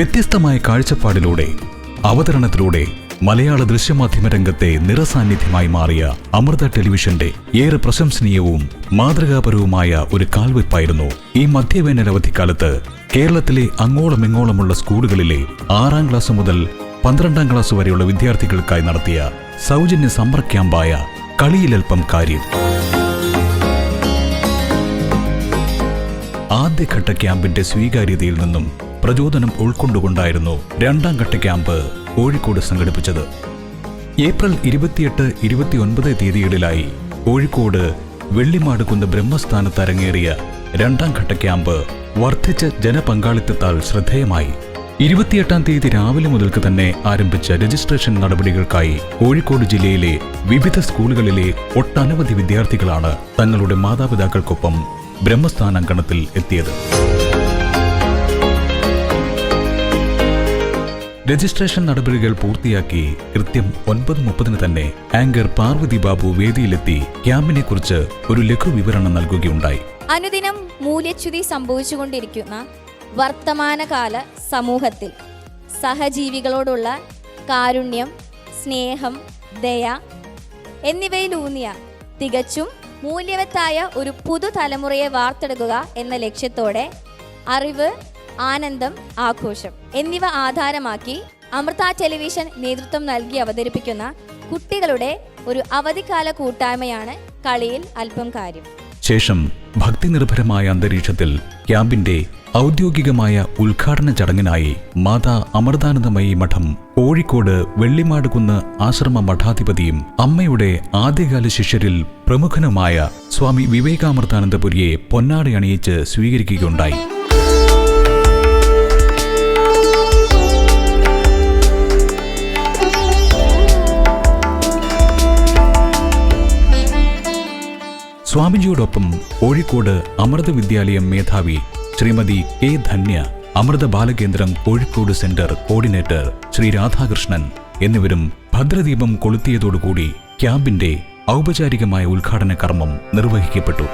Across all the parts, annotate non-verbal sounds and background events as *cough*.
വ്യത്യസ്തമായ കാഴ്ചപ്പാടിലൂടെ അവതരണത്തിലൂടെ മലയാള ദൃശ്യമാധ്യമ രംഗത്തെ നിറസാന്നിധ്യമായി മാറിയ അമൃത ടെലിവിഷന്റെ ഏറെ പ്രശംസനീയവും മാതൃകാപരവുമായ ഒരു കാൽവെപ്പായിരുന്നു ഈ മധ്യവേനലവധിക്കാലത്ത് കേരളത്തിലെ അങ്ങോളമിങ്ങോളമുള്ള സ്കൂളുകളിലെ ആറാം ക്ലാസ് മുതൽ പന്ത്രണ്ടാം ക്ലാസ് വരെയുള്ള വിദ്യാർത്ഥികൾക്കായി നടത്തിയ സൗജന്യ സമ്മർ ക്യാമ്പായ കളിയിലൽപ്പം കാര്യം. ആദ്യഘട്ട ക്യാമ്പിന്റെ സ്വീകാര്യതയിൽ നിന്നും പ്രചോദനം ഉൾക്കൊണ്ടുകൊണ്ടായിരുന്നു രണ്ടാം ഘട്ട ക്യാമ്പ് കോഴിക്കോട് സംഘടിപ്പിച്ചത്. ഏപ്രിൽ ഇരുപത്തിയെട്ട് ഇരുപത്തിയൊൻപത് തീയതികളിലായി കോഴിക്കോട് വെള്ളിമാടുകുന്ന് ബ്രഹ്മസ്ഥാനത്ത് അരങ്ങേറിയ രണ്ടാം ഘട്ട ക്യാമ്പ് വർദ്ധിച്ച ജനപങ്കാളിത്തത്താൽ ശ്രദ്ധേയമായി. ഇരുപത്തിയെട്ടാം തീയതി രാവിലെ മുതൽക്ക് തന്നെ ആരംഭിച്ച രജിസ്ട്രേഷൻ നടപടികൾക്കായി കോഴിക്കോട് ജില്ലയിലെ വിവിധ സ്കൂളുകളിലെ ഒട്ടനവധി വിദ്യാർത്ഥികളാണ് തങ്ങളുടെ മാതാപിതാക്കൾക്കൊപ്പം ബ്രഹ്മസ്ഥാനാങ്കണത്തിൽ എത്തിയത്. രജിസ്ട്രേഷൻ നടപടികൾ പൂർത്തിയാക്കി കൃത്യം ഒൻപത് മുപ്പതിന് തന്നെ ആങ്കർ പാർവതി ബാബു വേദിയിലെത്തി ക്യാമ്പിനെ കുറിച്ച് ഒരു ലഘു വിവരണം നൽകുകയുണ്ടായി. അനുദിനം മൂല്യച്യുതി സംഭവിച്ചുകൊണ്ടിരിക്കുന്ന വർത്തമാനകാല സമൂഹത്തിൽ സഹജീവികളോടുള്ള കാരുണ്യം സ്നേഹം ദയ എന്നിവയിലൂന്നിയ തികച്ചും മൂല്യവത്തായ ഒരു പുതുതലമുറയെ വാർത്തെടുക്കുക എന്ന ലക്ഷ്യത്തോടെ അറിവ് ആനന്ദം ആഘോഷം എന്നിവ ആധാരമാക്കി അമൃത ടെലിവിഷൻ നേതൃത്വം നൽകി അവതരിപ്പിക്കുന്ന കുട്ടികളുടെ ഒരു അവധിക്കാല കൂട്ടായ്മയാണ് കളിയിൽ അല്പം കാര്യം. ശേഷം ഭക്തിനിർഭരമായ അന്തരീക്ഷത്തിൽ ക്യാമ്പിന്റെ ഔദ്യോഗികമായ ഉദ്ഘാടന ചടങ്ങിനായി മാതാ അമൃതാനന്ദമയി മഠം കോഴിക്കോട് വെള്ളിമാടുകുന്ന് ആശ്രമ മഠാധിപതിയും അമ്മയുടെ ആദ്യകാല ശിഷ്യരിൽ പ്രമുഖനുമായ സ്വാമി വിവേകാമൃതാനന്ദപുരിയെ പൊന്നാട അണിയിച്ച് സ്വീകരിക്കുകയുണ്ടായി. സ്വാമിജിയോടൊപ്പം കോഴിക്കോട് അമൃത വിദ്യാലയം മേധാവി Shrimati K Dhanya Amrita Balakendram Kozhikode centre coordinator Shri Radhakrishnan എന്നിവരും ഭദ്രദീപം കൊളുത്തിയതോടുകൂടി ക്യാമ്പിന്റെ ഔപചാരികമായ ഉദ്ഘാടന കർമ്മം നിർവഹിക്കപ്പെട്ടു.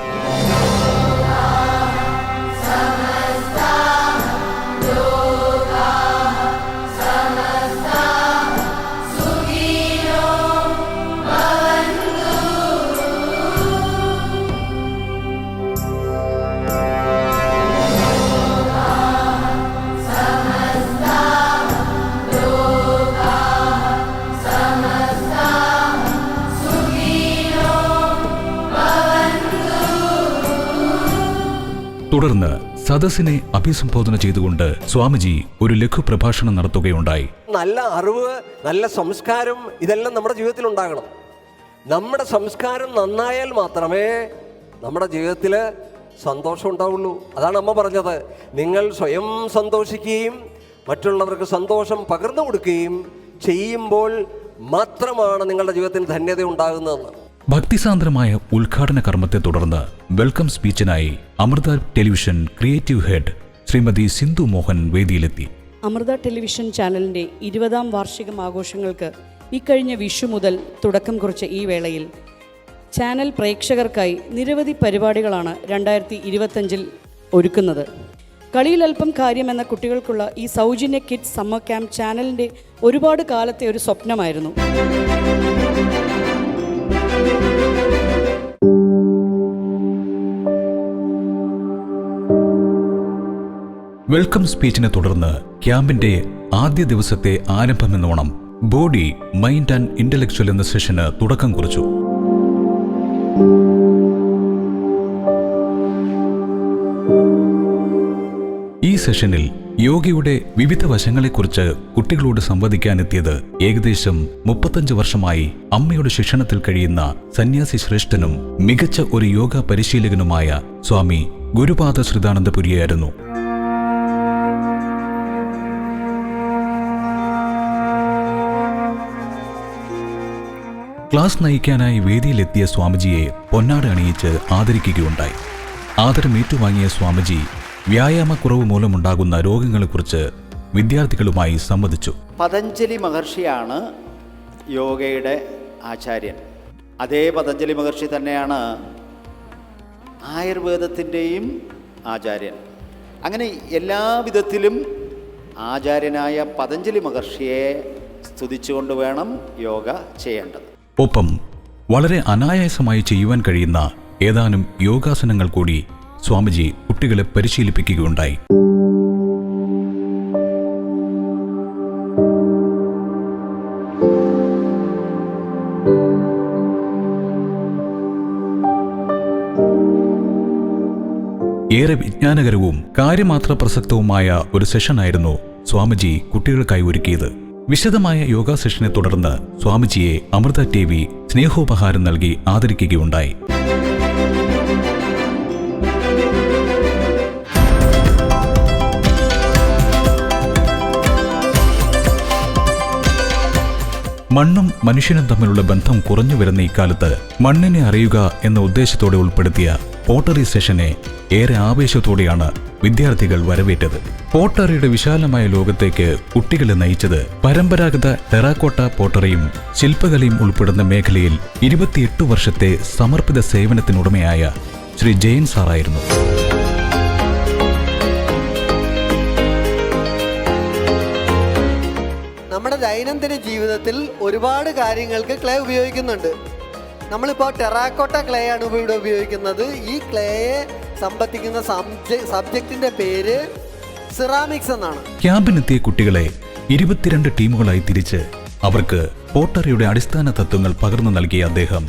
തുടർന്ന് സദസ്സിനെ അഭിസംബോധന ചെയ്തുകൊണ്ട് സ്വാമിജി ഒരു ലഘു പ്രഭാഷണം നടത്തുകയുണ്ടായി. നല്ല അറിവ് നല്ല സംസ്കാരം ഇതെല്ലാം നമ്മുടെ ജീവിതത്തിൽ ഉണ്ടാകണം. നമ്മുടെ സംസ്കാരം നന്നായാൽ മാത്രമേ നമ്മുടെ ജീവിതത്തിൽ സന്തോഷം ഉണ്ടാവുള്ളൂ. അതാണ് അമ്മ പറഞ്ഞത്. നിങ്ങൾ സ്വയം സന്തോഷിക്കുകയും മറ്റുള്ളവർക്ക് സന്തോഷം പകർന്നു കൊടുക്കുകയും ചെയ്യുമ്പോൾ മാത്രമാണ് നിങ്ങളുടെ ജീവിതത്തിൽ ധന്യത ഉണ്ടാകുന്നതെന്ന്. ഭക്തിസാന്ദ്രമായ ഉദ്ഘാടന കർമ്മത്തെ തുടർന്ന് welcome സ്പീച്ചിനായി Amrita television creative head Shrimati Sindhu Mohan വേദിയിലെത്തി. Amrita television ചാനലിന്റെ ഇരുപതാം വാർഷികം ആഘോഷങ്ങൾക്ക് ഇക്കഴിഞ്ഞ വിഷു മുതൽ തുടക്കം കുറിച്ച ഈ വേളയിൽ ചാനൽ പ്രേക്ഷകർക്കായി നിരവധി പരിപാടികളാണ് രണ്ടായിരത്തി ഇരുപത്തഞ്ചിൽ ഒരുക്കുന്നത്. കളിയിലൽപ്പം കാര്യമെന്ന കാര്യം കുട്ടികൾക്കുള്ള ഈ സൗജന്യ കിറ്റ് സമ്മർ ക്യാമ്പ് ചാനലിന്റെ ഒരുപാട് കാലത്തെ ഒരു സ്വപ്നമായിരുന്നു. വെൽക്കം സ്പീച്ചിനെ തുടർന്ന് ക്യാമ്പിന്റെ ആദ്യ ദിവസത്തെ ആരംഭമെന്നോണം ബോഡി മൈൻഡ് ആൻഡ് ഇന്റലക്ച്വൽ എന്ന സെഷന് തുടക്കം കുറിച്ചു. ഈ സെഷനിൽ യോഗയുടെ വിവിധ വശങ്ങളെക്കുറിച്ച് കുട്ടികളോട് സംവദിക്കാനെത്തിയത് ഏകദേശം മുപ്പത്തഞ്ച് വർഷമായി അമ്മയുടെ ശിക്ഷണത്തിൽ കഴിയുന്ന സന്യാസി ശ്രേഷ്ഠനും മികച്ച ഒരു യോഗ പരിശീലകനുമായ സ്വാമി ഗുരുപാദ ശ്രിതാനന്ദപുരിയായിരുന്നു ക്ലാസ് നയിക്കാനായി വേദിയിലെത്തിയ സ്വാമിജിയെ പൊന്നാട് അണിയിച്ച് ആദരിക്കുകയുണ്ടായി. ആദരം ഏറ്റുവാങ്ങിയ സ്വാമിജി വ്യായാമക്കുറവ് മൂലമുണ്ടാകുന്ന രോഗങ്ങളെക്കുറിച്ച് വിദ്യാർത്ഥികളുമായി സംവദിച്ചു. പതഞ്ജലി മഹർഷിയാണ് യോഗയുടെ ആചാര്യൻ. അതേ പതഞ്ജലി മഹർഷി തന്നെയാണ് ആയുർവേദത്തിന്റെയും ആചാര്യൻ. അങ്ങനെ എല്ലാ വിധത്തിലും ആചാര്യനായ പതഞ്ജലി മഹർഷിയെ സ്തുതിച്ചുകൊണ്ട് വേണം യോഗ ചെയ്യേണ്ടത്. ഒപ്പം വളരെ അനായാസമായി ചെയ്യുവാൻ കഴിയുന്ന ഏതാനും യോഗാസനങ്ങൾ കൂടി സ്വാമിജി കുട്ടികളെ പരിശീലിപ്പിക്കുകയുണ്ടായി. ഏറെ വിജ്ഞാനകരവും കാര്യമാത്ര പ്രസക്തവുമായ ഒരു സെഷനായിരുന്നു സ്വാമിജി കുട്ടികൾക്കായി ഒരുക്കിയത്. വിശദമായ യോഗാ സെഷനെ തുടർന്ന് സ്വാമിജിയെ അമൃത ടി വി സ്നേഹോപഹാരം നൽകി ആദരിക്കുകയുണ്ടായി. മണ്ണും മനുഷ്യനും തമ്മിലുള്ള ബന്ധം കുറഞ്ഞു വരുന്ന ഇക്കാലത്ത് മണ്ണിനെ അറിയുക എന്ന ഉദ്ദേശത്തോടെ ഉൾപ്പെടുത്തിയ പോട്ടറി സെഷനെ ഏറെ ആവേശത്തോടെയാണ് വിദ്യാർത്ഥികൾ വരവേറ്റത്. പോട്ടറിയുടെ വിശാലമായ ലോകത്തേക്ക് കുട്ടികളെ നയിച്ചത് പരമ്പരാഗത ടെറാക്കോട്ട പോട്ടറിയും ശില്പകലയും ഉൾപ്പെടുന്ന മേഖലയിൽ ഇരുപത്തിയെട്ട് വർഷത്തെ സമർപ്പിത സേവനത്തിനുടമയായ ശ്രീ ജയൻ സാറായിരുന്നു. നമ്മുടെ ദൈനംദിന ജീവിതത്തിൽ ഒരുപാട് കാര്യങ്ങൾക്ക് ക്ലേ ഉപയോഗിക്കുന്നുണ്ട്. നമ്മളിപ്പോൾ ടെറാക്കോട്ട ക്ലേ ആണ് ഇവിടെ ഉപയോഗിക്കുന്നത്. ഈ ക്ലേയെ സംബന്ധിക്കുന്ന സബ്ജക്റ്റിന്റെ പേര് സിറാമിക്സ് എന്നാണ്. ക്യാമ്പിനെത്തിയ കുട്ടികളെ ഇരുപത്തിരണ്ട് ടീമുകളായി തിരിച്ച് അവർക്ക് പോട്ടറിയുടെ അടിസ്ഥാന തത്വങ്ങൾ പകർന്നു നൽകിയ അദ്ദേഹം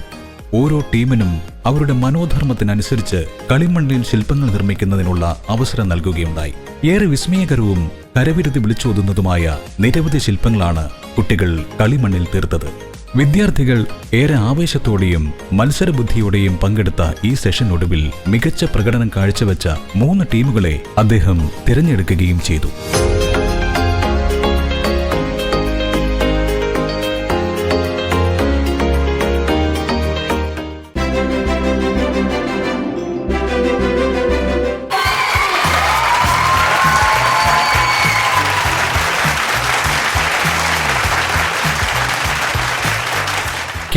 ഓരോ ടീമിനും അവരുടെ മനോധർമ്മത്തിനനുസരിച്ച് കളിമണ്ണിൽ ശില്പങ്ങൾ നിർമ്മിക്കുന്നതിനുള്ള അവസരം നൽകുകയുണ്ടായി. ഏറെ വിസ്മയകരവും കരവിരുതി വിളിച്ചോതുന്നതുമായ നിരവധി ശില്പങ്ങളാണ് കുട്ടികൾ കളിമണ്ണിൽ തീർത്തത്. വിദ്യാർത്ഥികൾ ഏറെ ആവേശത്തോടെയും മത്സരബുദ്ധിയോടെയും പങ്കെടുത്ത ഈ സെഷൻ ഒടുവിൽ മികച്ച പ്രകടനം കാഴ്ചവെച്ച മൂന്ന് ടീമുകളെ അദ്ദേഹം തിരഞ്ഞെടുക്കുകയും ചെയ്തു.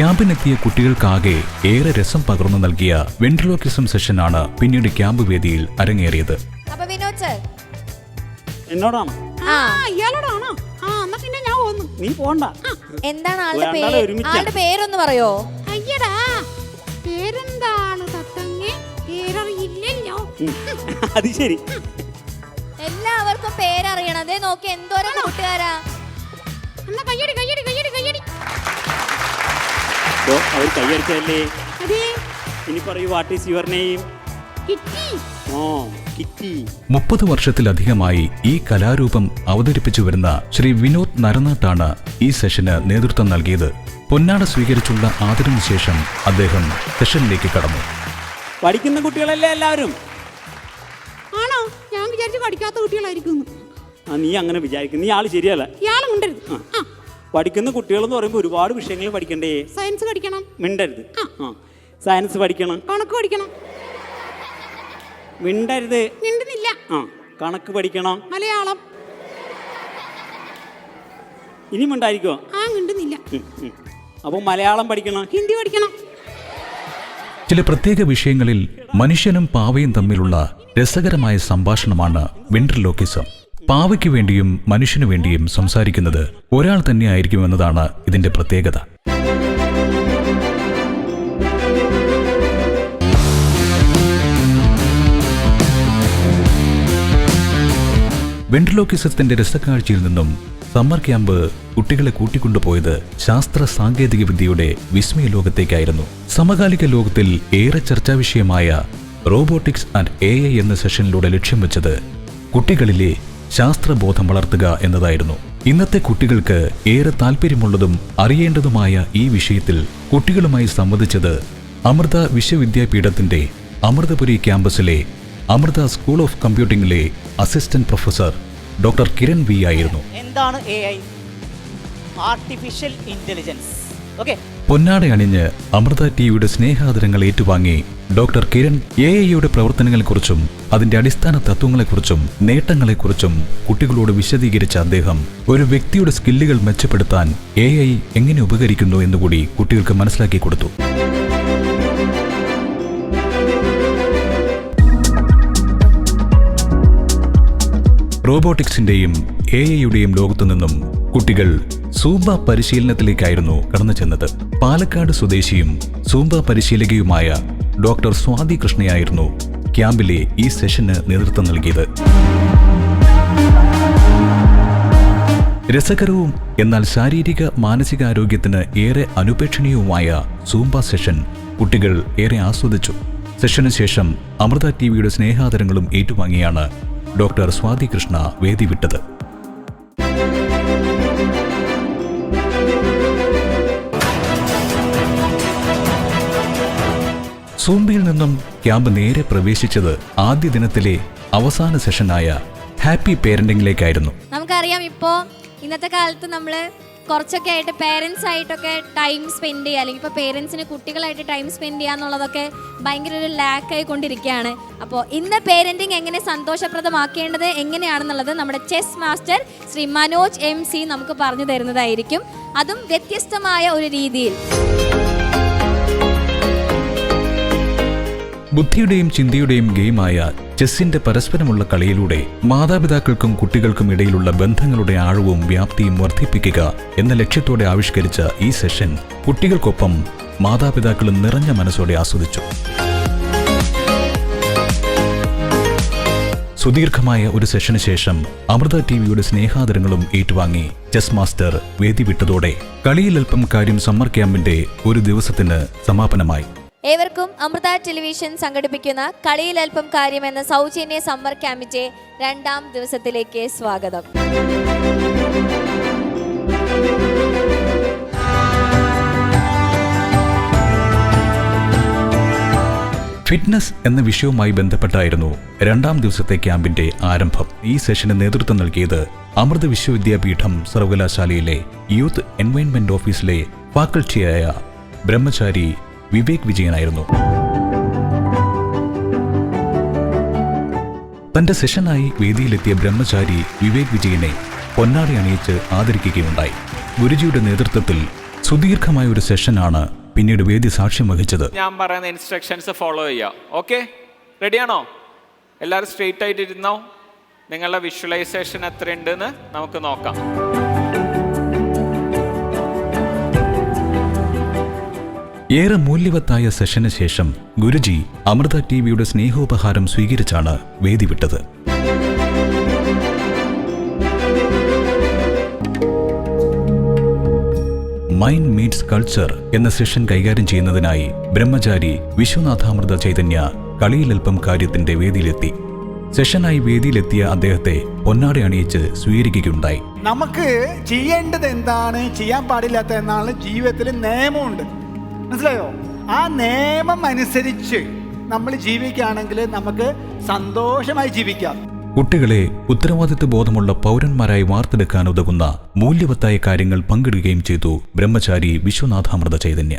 ക്യാമ്പിനെത്തിയ കുട്ടികൾക്കാകെ ഏറെ രസം പകർന്നു നൽകിയ വെൻട്രലോക്കിസം സെഷനാണ് പിന്നീട് ക്യാമ്പ് വേദിയിൽ അരങ്ങേറിയത്. അപ്പൊ വിനോദ് സർ. എന്നോടാണ്? ആ. ഇയാളോടാണോ? ആ എന്നാ പിന്നെ ഞാൻ പോന്നു. നീ പോണ്ട. എന്താണ് ആളുടെ പേര്? ഒരുമിച്ചാ. ആളുടെ പേരൊന്ന് പറയോ? അയ്യടാ പേരെന്താണ് തത്തങ്ങ? പേരറിയില്ലല്ലോ. അത് ശരി. എല്ലാവർക്കും പേരറിയണം. അതേ നോക്കി എന്തോരം കൂട്ടുകാരാ. എന്നാ കയ്യടി കയ്യടി കയ്യടി. ദോ, അവർ കൈയടിച്ചല്ലേ ഇനി പറയൂ what is your name oh Kitty. മുപ്പത് വർഷത്തിലധികമായി ഈ കലാരൂപം അവതരിപ്പിച്ചു വരുന്ന ശ്രീ വിനോദ് നരനാട്ടാണ് ഈ സെഷന് നേതൃത്വം നൽകിയത്. പൊന്നാട സ്വീകരിച്ചുള്ള ആദരവിന് ശേഷം അദ്ദേഹം സെഷനിലേക്ക് കടന്നു. പഠിക്കുന്ന കുട്ടികളല്ലേ എല്ലാവരും? ആണോ? ഞാൻ വിചാരിച്ചു പഠിക്കാത്ത കുട്ടികളായിരിക്കും. ആ നീ അങ്ങനെ വിചാരിക്കുന്നു നീ ആൾ ശരിയല്ല. ഇയാളും മിണ്ടരുത്. ആ. പഠിക്കുന്ന കുട്ടികൾ എന്ന് പറയുമ്പോൾ ഒരുപാട് വിഷയങ്ങൾ പഠിക്കണ്ടേ? സയൻസ് പഠിക്കണം. മിണ്ടരുത്. ആ. സയൻസ് പഠിക്കണം. കണക്ക് പഠിക്കണം. മിണ്ടരുത്. മിണ്ടുന്നില്ല. ആ. കണക്ക് പഠിക്കണം. മലയാളം. ഇനി മിണ്ടായിരിക്കോ ആ മിണ്ടുന്നില്ല. അപ്പോൾ മലയാളം പഠിക്കണം. ഹിന്ദി പഠിക്കണം. ചില പ്രത്യേക വിഷയങ്ങളിൽ മനുഷ്യനും പാവയും തമ്മിലുള്ള രസകരമായ സംഭാഷണമാണ് വെൻട്രിലോക്കിസം പാവയ്ക്ക് വേണ്ടിയും മനുഷ്യനു വേണ്ടിയും സംസാരിക്കുന്നത് ഒരാൾ തന്നെയായിരിക്കുമെന്നതാണ് ഇതിന്റെ പ്രത്യേകത. വെൻട്രലോക്കിസത്തിന്റെ രസക്കാഴ്ചയിൽ നിന്നും സമ്മർ ക്യാമ്പ് കുട്ടികളെ കൂട്ടിക്കൊണ്ടുപോയത് ശാസ്ത്ര സാങ്കേതിക വിദ്യയുടെ വിസ്മയ ലോകത്തേക്കായിരുന്നു. സമകാലിക ലോകത്തിൽ ഏറെ ചർച്ചാ വിഷയമായ റോബോട്ടിക്സ് ആൻഡ് എ എന്ന സെഷനിലൂടെ ലക്ഷ്യം വെച്ചത് കുട്ടികളിലെ ശാസ്ത്രബോധം വളർത്തുക എന്നതായിരുന്നു. ഇന്നത്തെ കുട്ടികൾക്ക് ഏറെ താല്പര്യമുള്ളതും അറിയേണ്ടതുമായ ഈ വിഷയത്തിൽ കുട്ടികളുമായി സംവദിച്ചത് അമൃത വിശ്വവിദ്യാപീഠത്തിന്റെ അമൃതപുരി ക്യാമ്പസിലെ Amrita school of കമ്പ്യൂട്ടിംഗിലെ assistant professor doctor Kiran V ആയിരുന്നു. എന്താണ് ആർട്ടിഫിഷ്യൽ ഇന്റലിജൻസ് ഓക്കെ പൊന്നാട അണിഞ്ഞ് അമൃത ടിവിയുടെ സ്നേഹാദരങ്ങൾ ഏറ്റുവാങ്ങി ഡോക്ടർ കിരൺ എ ഐയുടെ പ്രവർത്തനങ്ങളെക്കുറിച്ചും അതിന്റെ അടിസ്ഥാന തത്വങ്ങളെക്കുറിച്ചും നേട്ടങ്ങളെക്കുറിച്ചും കുട്ടികളോട് വിശദീകരിച്ച അദ്ദേഹം ഒരു വ്യക്തിയുടെ സ്കില്ലുകൾ മെച്ചപ്പെടുത്താൻ എ ഐ എങ്ങനെ ഉപകരിക്കുന്നു എന്നുകൂടി കുട്ടികൾക്ക് മനസ്സിലാക്കി കൊടുത്തു. റോബോട്ടിക്സിന്റെയും എ ഐയുടെയും ലോകത്തു നിന്നും കുട്ടികൾ സൂംബ പരിശീലനത്തിലേക്കായിരുന്നു കടന്നു ചെന്നത്. പാലക്കാട് സ്വദേശിയും സൂംബ പരിശീലകയുമായ ഡോക്ടർ സ്വാതി കൃഷ്ണയായിരുന്നു ക്യാമ്പിലെ ഈ സെഷന് നേതൃത്വം നൽകിയത്. രസകരവും എന്നാൽ ശാരീരിക മാനസികാരോഗ്യത്തിന് ഏറെ അനുപേക്ഷണീയവുമായ സൂംബ സെഷൻ കുട്ടികൾ ഏറെ ആസ്വദിച്ചു. സെഷന് ശേഷം അമൃത ടി വിയുടെ സ്നേഹാദരങ്ങളും ഏറ്റുവാങ്ങിയാണ് ഡോക്ടർ സ്വാതി കൃഷ്ണ വേദി വിട്ടത്. സൂംബയിൽ നിന്നും ക്യാമ്പ് നേരെ പ്രവേശിച്ചത് ആദ്യ ദിനത്തിലെ അവസാന സെഷനായ ഹാപ്പി പേരന്റിംഗിലേക്കായിരുന്നു നമുക്കറിയാം ഇപ്പോ ഇന്നത്തെ കാലത്ത് നമ്മൾ കുറച്ചൊക്കെ ആയിട്ട് പേരൻസ് ആയിട്ടൊക്കെ ടൈം സ്പെൻഡ് ചെയ്യുക. അല്ലെങ്കിൽ ഇപ്പോൾ പേരൻസിന് കുട്ടികളായിട്ട് ടൈം സ്പെൻഡ് ചെയ്യുക എന്നുള്ളതൊക്കെ ഭയങ്കര ഒരു ലാക്കായി കൊണ്ടിരിക്കുകയാണ്. അപ്പോൾ ഇന്ന് പേരന്റിങ് എങ്ങനെ സന്തോഷപ്രദമാക്കേണ്ടത് എങ്ങനെയാണെന്നുള്ളത് നമ്മുടെ chess master Shri Manoj M C നമുക്ക് പറഞ്ഞു തരുന്നതായിരിക്കും. അതും വ്യത്യസ്തമായ ഒരു രീതിയിൽ. ബുദ്ധിയുടെയും ചിന്തയുടെയും ഗെയിമായ ചെസ്സിന്റെ പരസ്പരമുള്ള കളിയിലൂടെ മാതാപിതാക്കൾക്കും കുട്ടികൾക്കും ഇടയിലുള്ള ബന്ധങ്ങളുടെ ആഴവും വ്യാപ്തിയും വർദ്ധിപ്പിക്കുക എന്ന ലക്ഷ്യത്തോടെ ആവിഷ്കരിച്ച ഈ സെഷൻ കുട്ടികൾക്കൊപ്പം മാതാപിതാക്കളും നിറഞ്ഞ മനസ്സോടെ ആസ്വദിച്ചു. സുദീർഘമായ ഒരു സെഷന് ശേഷം അമൃത ടിവിയുടെ സ്നേഹാദരങ്ങളും ഏറ്റുവാങ്ങി ചെസ് മാസ്റ്റർ വേദി വിട്ടതോടെ കളിയിലൽപ്പം കാര്യം സമ്മർ ക്യാമ്പിന്റെ ഒരു ദിവസത്തിന് സമാപനമായി. ഏവർക്കും അമൃത ടെലിവിഷൻ സംഘടിപ്പിക്കുന്ന കളിയിൽ അല്പം കാര്യം എന്ന സൗജന്യ സമ്മർ ക്യാമ്പിന്റെ രണ്ടാം ദിവസത്തിലേക്ക് സ്വാഗതം. ഫിറ്റ്നസ് എന്ന വിഷയവുമായി ബന്ധപ്പെട്ടായിരുന്നു രണ്ടാം ദിവസത്തെ ക്യാമ്പിന്റെ ആരംഭം. ഈ സെഷന് നേതൃത്വം നൽകിയത് അമൃത വിശ്വവിദ്യാപീഠം സർവകലാശാലയിലെ യൂത്ത് എൻവയൺമെന്റ് ഓഫീസിലെ ഫാക്കൽറ്റിയായ ബ്രഹ്മചാരി വിവേക് വിജയനായിരുന്നു. തന്റെ സെഷനായി വേദിയിലെത്തിയ ബ്രഹ്മചാരി വിവേക് വിജയനെ പൊന്നാടി അണിയിച്ച് ആദരിക്കുകയുണ്ടായി. ഗുരുജിയുടെ നേതൃത്വത്തിൽ സുദീർഘമായ ഒരു സെഷനാണ് പിന്നീട് വേദി സാക്ഷ്യം വഹിച്ചത്. ഞാൻ പറയുന്ന ഇൻസ്ട്രക്ഷൻസ് ഫോളോ ചെയ്യുക. ഓക്കെ റെഡിയാണോ എല്ലാവരും സ്ട്രെയിറ്റ് ആയിട്ട് ഇരുന്നോ? നിങ്ങളുടെ വിഷ്വലൈസേഷൻ എത്രയുണ്ടെന്ന് നമുക്ക് നോക്കാം. ഏറെ മൂല്യവത്തായ സെഷന് ശേഷം ഗുരുജി അമൃത ടി വിയുടെ സ്നേഹോപഹാരം സ്വീകരിച്ചാണ് വേദി വിട്ടത്. മൈൻഡ് മീറ്റ്സ് കൾച്ചർ എന്ന സെഷൻ കൈകാര്യം ചെയ്യുന്നതിനായി ബ്രഹ്മചാരി വിശ്വനാഥാമൃത ചൈതന്യ കളിയിലൽപ്പം കാര്യത്തിന്റെ വേദിയിലെത്തി. സെഷനായി വേദിയിലെത്തിയ അദ്ദേഹത്തെ പൊന്നാടി അണിയിച്ച് സ്വീകരിക്കുകയുണ്ടായി. നമുക്ക് ചെയ്യേണ്ടത് എന്താണ്? ചെയ്യാൻ പാടില്ലാത്ത എന്നാണ് ജീവിതത്തിൽ നിയമമുണ്ട്. മനസ്സിലായോ? ആ നിയമം അനുസരിച്ച് നമ്മൾ ജീവിക്കുകയാണെങ്കിൽ നമുക്ക് സന്തോഷമായി ജീവിക്കാം. കുട്ടികളെ ഉത്തരവാദിത്വ ബോധമുള്ള പൗരന്മാരായി വാർത്തെടുക്കാൻ ഉതകുന്ന മൂല്യവത്തായ കാര്യങ്ങൾ പങ്കിടുകയും ചെയ്തു ബ്രഹ്മചാരി വിശ്വനാഥാമൃത ചൈതന്യ.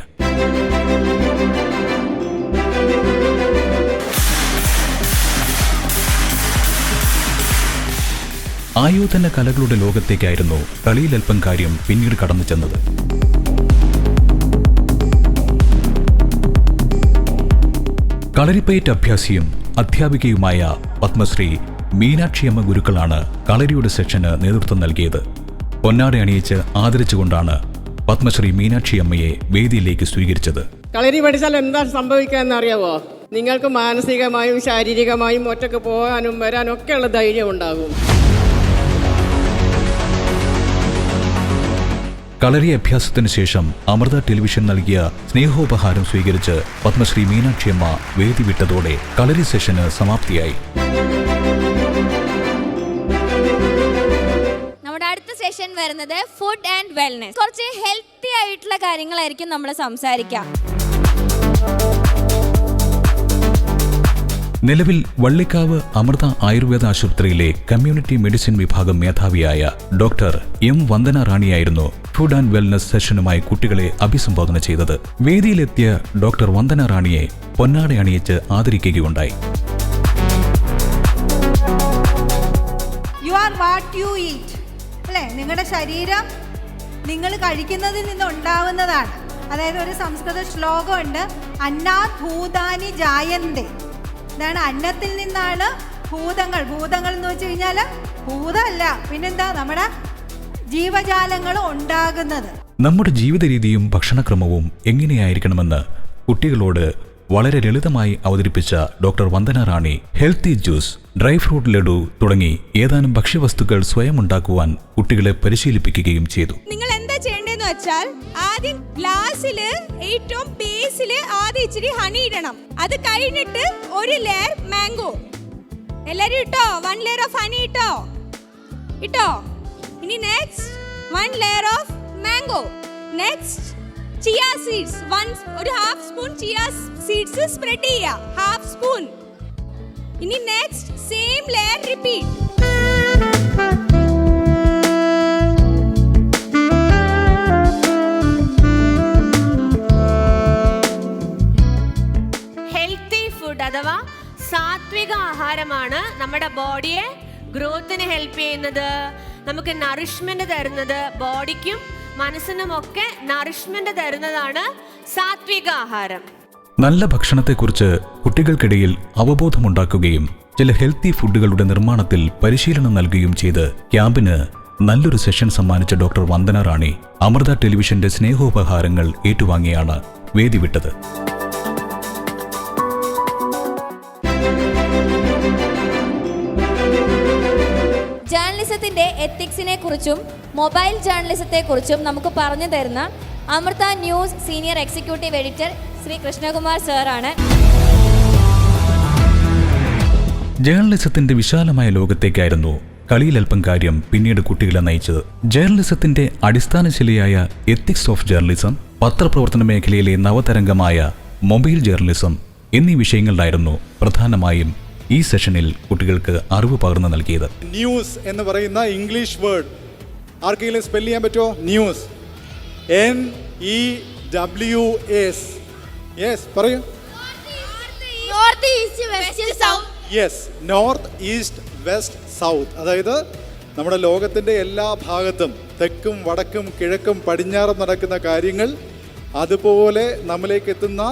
ആയോധന കലകളുടെ ലോകത്തേക്കായിരുന്നു കളിയിലൽപ്പം കാര്യം പിന്നീട് കടന്നു ചെന്നത്. കളരിപ്പയറ്റ് അഭ്യാസിയും അധ്യാപികയുമായ പത്മശ്രീ മീനാക്ഷിയമ്മ ഗുരുക്കളാണ് കളരിയുടെ സെക്ഷന് നേതൃത്വം നൽകിയത്. പൊന്നാട അണിയിച്ച് ആദരിച്ചുകൊണ്ടാണ് പത്മശ്രീ മീനാക്ഷി അമ്മയെ വേദിയിലേക്ക് സ്വീകരിച്ചത്. കളരി പഠിച്ചാൽ എന്താ സംഭവിക്കുക അറിയാവോ നിങ്ങൾക്ക് മാനസികമായും ശാരീരികമായും ഒറ്റയ്ക്ക് പോകാനും വരാനും ഒക്കെയുള്ള ധൈര്യം ഉണ്ടാകും. കളരി അഭ്യാസത്തിന് ശേഷം അമൃത ടെലിവിഷൻ നൽകിയ സ്നേഹോപഹാരം സ്വീകരിച്ച് പത്മശ്രീ മീനാക്ഷിയമ്മ വേദി വിട്ടതോടെ കളരി സെഷന് സമാപ്തിയായി. നമ്മുടെ അടുത്ത സെഷൻ വരുന്നത് ഫുഡ് ആൻഡ് വെൽനെസ് കുറച്ച് ഹെൽത്തി ആയിട്ടുള്ള കാര്യങ്ങളായിരിക്കും നമ്മൾ സംസാരിക്കാം. നിലവിൽ വള്ളിക്കാവ് അമൃത ആയുർവേദ ആശുപത്രിയിലെ കമ്മ്യൂണിറ്റി മെഡിസിൻ വിഭാഗം മേധാവിയായ ഡോക്ടർ എം വന്ദന റാണിയായിരുന്നു ഫുഡ് ആൻഡ് വെൽനസ് സെഷനുമായി കുട്ടികളെ അഭിസംബോധന ചെയ്തത്. വേദിയിലെത്തിയ ഡോക്ടർ വന്ദന റാണിയെ പൊന്നാട അണിയിച്ച് ആദരിക്കുകയുണ്ടായി. നിങ്ങളുടെ ശരീരം നിങ്ങൾ കഴിക്കുന്നതിൽ നിന്ന് ഉണ്ടാവുന്നതാണ്. അതായത് ഒരു സംസ്കൃത ശ്ലോകമുണ്ട് അന്നാ ഭൂതാനി ജായന്തേ. ഇതാണ് അന്നത്തിൽ നിന്നാണ് ഭൂതങ്ങൾ. ഭൂതങ്ങൾ എന്ന് വെച്ച് കഴിഞ്ഞാൽ ഭൂതമല്ല. പിന്നെന്താ? നമ്മുടെ ജീവജാലങ്ങൾ ഉണ്ടാകുന്നത്. നമ്മുടെ ജീവിത രീതിയും ഭക്ഷണക്രമവും എങ്ങനെയായിരിക്കണമെന്ന് കുട്ടികളോട് വളരെ ലളിതമായി അവതരിപ്പിച്ച doctor Vandana Rani healthy juice dry fruit laddu തുടങ്ങി ഏതാനും ഭക്ഷ്യവസ്തുക്കൾ സ്വയം ഉണ്ടാക്കുവാൻ കുട്ടികളെ പരിശീലിപ്പിക്കുകയും ചെയ്തു. നിങ്ങൾ എന്താ ചെയ്യേണ്ടതെന്ന് വെച്ചാൽ ആദ്യം ഗ്ലാസ്സിൽ ഏറ്റവും ബേസിൽ ആദ്യം ഇച്ചിരി ഹണി ഇടണം. അത് കഴിഞ്ഞിട്ട് ഒരു ലെയർ മാംഗോ എല്ലാരും ഇട്ടോ? വൺ ലെയർ ഓഫ് ഹണി ഇട്ടോ? ഇട്ടോ? ഇനി next one layer of mango next chia seeds one ഒരു half spoon chia seeds spread ചെയ്യുക. ഹാഫ് സ്പൂൺ ഇനി next same layer repeat healthy food അഥവാ സാത്വിക ആഹാരമാണ് നമ്മുടെ ബോഡിയെ ഗ്രോത്തിന് ഹെൽപ്പ് ചെയ്യുന്നത്. നമുക്ക് നറിഷ്മെന്റ് തരുന്നത് ബോഡിക്കും മനസ്സിനും ഒക്കെ നറിഷ്മെന്റ് തരുന്നതാണ് സാത്വിക ആഹാരം. നല്ല ഭക്ഷണത്തെക്കുറിച്ച് കുട്ടികൾക്കിടയിൽ അവബോധമുണ്ടാക്കുകയും ചില ഹെൽത്തി ഫുഡുകളുടെ നിർമ്മാണത്തിൽ പരിശീലനം നൽകുകയും ചെയ്ത് ക്യാമ്പിന് നല്ലൊരു സെഷൻ സമ്മാനിച്ച ഡോക്ടർ വന്ദന റാണി അമൃത ടെലിവിഷന്റെ സ്നേഹോപഹാരങ്ങൾ ഏറ്റുവാങ്ങിയാണ് വേദി വിട്ടത്. ജേർണലിസത്തിന്റെ എത്തിക്സിനെ കുറിച്ചും മൊബൈൽ ജേർണലിസത്തെ കുറിച്ചും നമുക്ക് പറഞ്ഞു തരുന്ന Amrita news senior executive editor Shri Krishnakumar സാറാണ്. ജേർണലിസത്തിന്റെ വിശാലമായ ലോകത്തേക്കായിരുന്നു കളിയിലൽപ്പം കാര്യം പിന്നീട് കുട്ടികളെ നയിച്ചത്. ജേർണലിസത്തിന്റെ അടിസ്ഥാനശിലയായ എത്തിക്സ് ഓഫ് ജേർണലിസം പത്രപ്രവർത്തന മേഖലയിലെ നവതരംഗമായ മൊബൈൽ ജേർണലിസം എന്നീ വിഷയങ്ങളിലായിരുന്നു പ്രധാനമായും ഈ സെഷനിൽ കുട്ടികൾക്ക് അറിവ് പകർന്നു നൽകിയത്. ന്യൂസ് എന്ന് പറയുന്ന ഇംഗ്ലീഷ് വേർഡ് ആർക്കെങ്കിലും സ്പെൽ ചെയ്യാൻ പറ്റുമോ? News N E W S yes പറയൂ. Yes north east west south അതായത് നമ്മുടെ ലോകത്തിന്റെ എല്ലാ ഭാഗത്തും തെക്കും വടക്കും കിഴക്കും പടിഞ്ഞാറും നടക്കുന്ന കാര്യങ്ങൾ അതുപോലെ നമ്മിലേക്ക് എത്തുന്ന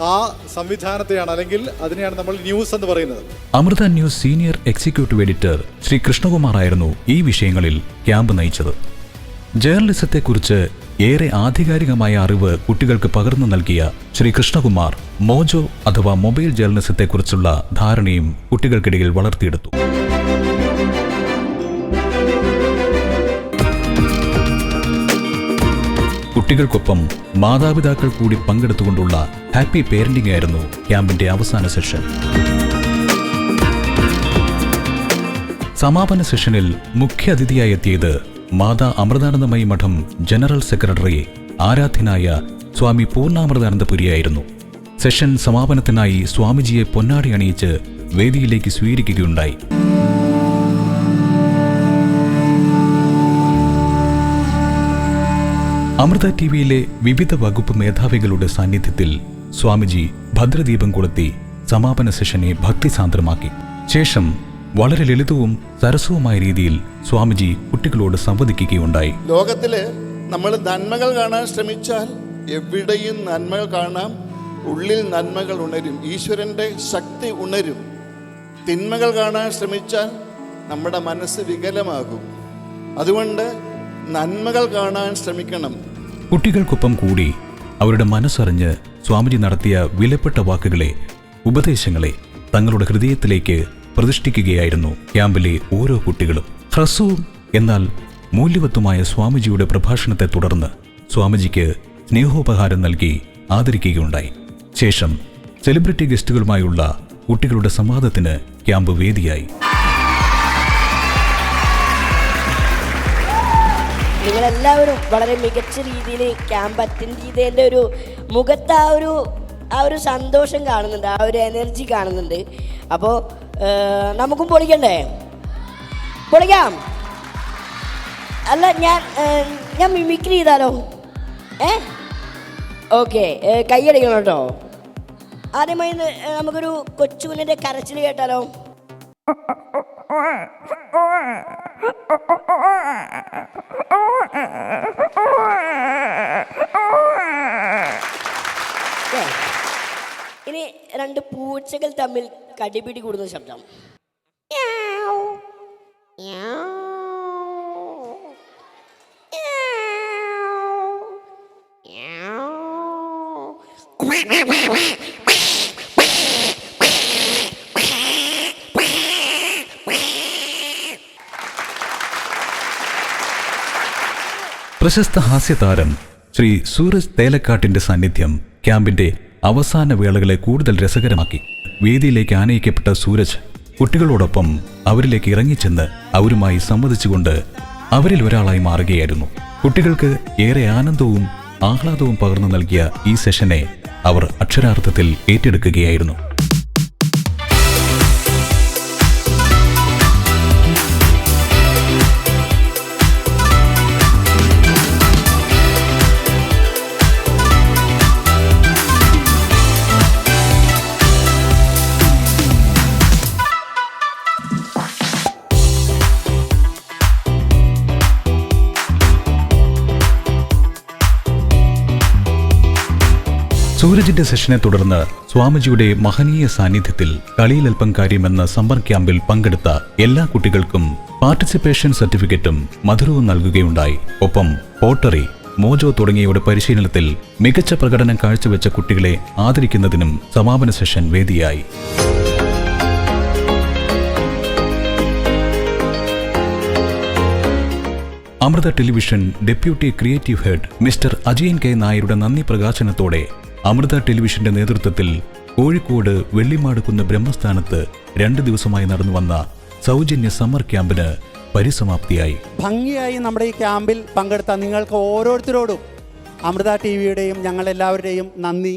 ആ സംവിധാനത്തെയാണ് അല്ലെങ്കിൽ അതിനെയാണ് നമ്മൾ ന്യൂസ് എന്ന് പറയുന്നത്. Amrita news senior executive editor Shri Krishnakumar ആയിരുന്നു ഈ വിഷയങ്ങളിൽ ക്യാമ്പ് നയിച്ചത്. ജേർണലിസത്തെക്കുറിച്ച് ഏറെ ആധികാരികമായ അറിവ് കുട്ടികൾക്ക് പകർന്നു നൽകിയ ശ്രീ കൃഷ്ണകുമാർ മോജോ അഥവാ മൊബൈൽ ജേർണലിസത്തെക്കുറിച്ചുള്ള ധാരണയും കുട്ടികൾക്കിടയിൽ വളർത്തിയെടുത്തു. കുട്ടികൾക്കൊപ്പം മാതാപിതാക്കൾ കൂടി പങ്കെടുത്തുകൊണ്ടുള്ള ഹാപ്പി പേരന്റിംഗ് ആയിരുന്നു ക്യാമ്പിന്റെ അവസാന സെഷൻ. സമാപന സെഷനിൽ മുഖ്യ അതിഥിയായി എത്തിയത് മാതാ അമൃതാനന്ദമയി മഠം ജനറൽ സെക്രട്ടറി ആരാധ്യനായ സ്വാമി പൂർണാമൃതാനന്ദപുരിയായിരുന്നു. സെഷൻ സമാപനത്തിനായി സ്വാമിജിയെ പൊന്നാടി അണിയിച്ച് വേദിയിലേക്ക് സ്വീകരിക്കുകയുണ്ടായി. അമൃത ടി വിയിലെ വിവിധ വകുപ്പ് മേധാവികളുടെ സാന്നിധ്യത്തിൽ സ്വാമിജി ഭദ്രദീപം കൊളുത്തി സമാപന സെഷനെ ഭക്തിസാന്ദ്രമാക്കി. ശേഷം വളരെ ലളിതവും സരസവുമായ രീതിയിൽ സ്വാമിജി കുട്ടികളോട് സംവദിക്കുകയുണ്ടായി. ലോകത്തിൽ നമ്മൾ നന്മകൾ കാണാൻ ശ്രമിച്ചാൽ എവിടെയും നന്മകൾ കാണാം ഉള്ളിൽ നന്മകൾ ഉണരും ഈശ്വരന്റെ ശക്തി ഉണരും. തിന്മകൾ കാണാൻ ശ്രമിച്ചാൽ നമ്മുടെ മനസ്സ് വികലമാകും. അതുകൊണ്ട് നന്മകൾ കാണാൻ ശ്രമിക്കണം. കുട്ടികൾക്കൊപ്പം കൂടി അവരുടെ മനസ്സറിഞ്ഞ് സ്വാമിജി നടത്തിയ വിലപ്പെട്ട വാക്കുകളെ ഉപദേശങ്ങളെ തങ്ങളുടെ ഹൃദയത്തിലേക്ക് പ്രതിഷ്ഠിക്കുകയായിരുന്നു ക്യാമ്പിലെ ഓരോ കുട്ടികളും. ഹ്രസ്വവും എന്നാൽ മൂല്യവത്തുമായ സ്വാമിജിയുടെ പ്രഭാഷണത്തെ തുടർന്ന് സ്വാമിജിക്ക് സ്നേഹോപഹാരം നൽകി ആദരിക്കുകയുണ്ടായി. ശേഷം സെലിബ്രിറ്റി ഗസ്റ്റുകളുമായുള്ള കുട്ടികളുടെ സംവാദത്തിന് ക്യാമ്പ് വേദിയായി. നിങ്ങളെല്ലാവരും വളരെ മികച്ച രീതിയിൽ ക്യാമ്പ് അറ്റൻഡ് ചെയ്തതിന്റെ ഒരു മുഖത്ത് ആ ഒരു ആ ഒരു സന്തോഷം കാണുന്നുണ്ട് ആ ഒരു എനർജി കാണുന്നുണ്ട്. അപ്പോൾ നമുക്കും പൊളിക്കണ്ടേ? പൊളിക്കാം. അല്ല ഞാൻ ഞാൻ മിമിക്രി ചെയ്താലോ? ഏ? ഓക്കെ കൈയടിക്കണം കേട്ടോ. ആദ്യമായി നമുക്കൊരു കൊച്ചുകുഞ്ഞിന്റെ കരച്ചിൽ കേട്ടാലോ? *laughs* ഇനി രണ്ട് പൂച്ചകൾ തമ്മിൽ കടിപിടി കൂടുന്ന ശബ്ദം. പ്രശസ്ത ഹാസ്യതാരം ശ്രീ സൂരജ് തേലക്കാട്ടിന്റെ സാന്നിധ്യം ക്യാമ്പിന്റെ അവസാന വേളകളെ കൂടുതൽ രസകരമാക്കി. വേദിയിലേക്ക് ആനയിക്കപ്പെട്ട സൂരജ് കുട്ടികളോടൊപ്പം അവരിലേക്ക് ഇറങ്ങിച്ചെന്ന് അവരുമായി സംവദിച്ചുകൊണ്ട് അവരിൽ ഒരാളായി മാറുകയായിരുന്നു. കുട്ടികൾക്ക് ഏറെ ആനന്ദവും ആഹ്ലാദവും പകർന്നു നൽകിയ ഈ സെഷനെ അവർ അക്ഷരാർത്ഥത്തിൽ ഏറ്റെടുക്കുകയായിരുന്നു. സൂരജിന്റെ സെഷനെ തുടർന്ന് സ്വാമിജിയുടെ മഹനീയ സാന്നിധ്യത്തിൽ കളിയിലൽപ്പം കാര്യമെന്ന സമ്മർ ക്യാമ്പിൽ പങ്കെടുത്ത എല്ലാ കുട്ടികൾക്കും പാർട്ടിസിപ്പേഷൻ സർട്ടിഫിക്കറ്റും മധുരവും നൽകുകയുണ്ടായി. ഒപ്പം പോട്ടറി മോജോ തുടങ്ങിയവയുടെ പരിശീലനത്തിൽ മികച്ച പ്രകടനം കാഴ്ചവെച്ച കുട്ടികളെ ആദരിക്കുന്നതിനും സമാപന സെഷൻ വേദിയായി. Amrita television deputy creative head mister Ajayan K നായരുടെ നന്ദി പ്രകാശനത്തോടെ അമൃത ടെലിവിഷന്റെ നേതൃത്വത്തിൽ കോഴിക്കോട് വെള്ളിമാടുക്കുന്ന ബ്രഹ്മസ്ഥാനത്ത് രണ്ട് ദിവസമായി നടന്നു വന്ന സൗജന്യ സമ്മർ ക്യാമ്പിന് പരിസമാപ്തിയായി. ഭംഗിയായി നമ്മുടെ ഈ ക്യാമ്പിൽ പങ്കെടുത്ത നിങ്ങൾക്ക് ഓരോരുത്തരോടും അമൃത ടി വിയുടെയും ഞങ്ങളെല്ലാവരുടെയും നന്ദി.